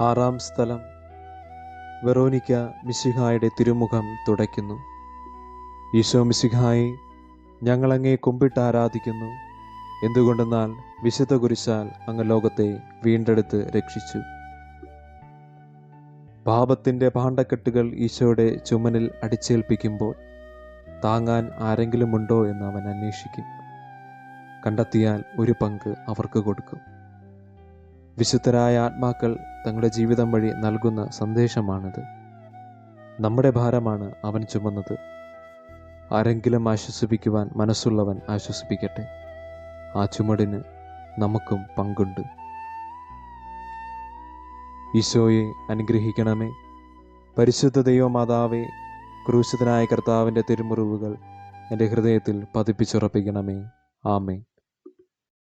ആറാം സ്ഥലം. വെറോനിക്ക മിശിഹായുടെ തിരുമുഖം തുടയ്ക്കുന്നു. ഈശോ മിശിഹായി ഞങ്ങളങ്ങേ കുമ്പിട്ട് ആരാധിക്കുന്നു. എന്തുകൊണ്ടെന്നാൽ വിശുദ്ധ കുരിശാൽ അങ്ങ് ലോകത്തെ വീണ്ടെടുത്ത് രക്ഷിച്ചു. പാപത്തിന്റെ പാണ്ഡക്കെട്ടുകൾ ഈശോയുടെ ചുമനിൽ അടിച്ചേൽപ്പിക്കുമ്പോൾ താങ്ങാൻ ആരെങ്കിലുമുണ്ടോ എന്ന് അവൻ അന്വേഷിക്കും. കണ്ടെത്തിയാൽ ഒരു പങ്ക് അവർക്ക് കൊടുക്കും. വിശുദ്ധരായ ആത്മാക്കൾ തങ്ങളുടെ ജീവിതം വഴി നൽകുന്ന സന്ദേശമാണിത്. നമ്മുടെ ഭാരമാണ് അവൻ ചുമന്നത്. ആരെങ്കിലും ആശ്വസിപ്പിക്കുവാൻ മനസ്സുള്ളവൻ ആശ്വസിപ്പിക്കട്ടെ. ആ ചുമടിന് നമുക്കും പങ്കുണ്ട്. ഈശോയെ അനുഗ്രഹിക്കണമേ. പരിശുദ്ധ ദൈവമാതാവേ ക്രൂശിതനായ കർത്താവിന്റെ തിരുമുറിവുകൾ എന്റെ ഹൃദയത്തിൽ പതിപ്പിച്ചുറപ്പിക്കണമേ. ആമേ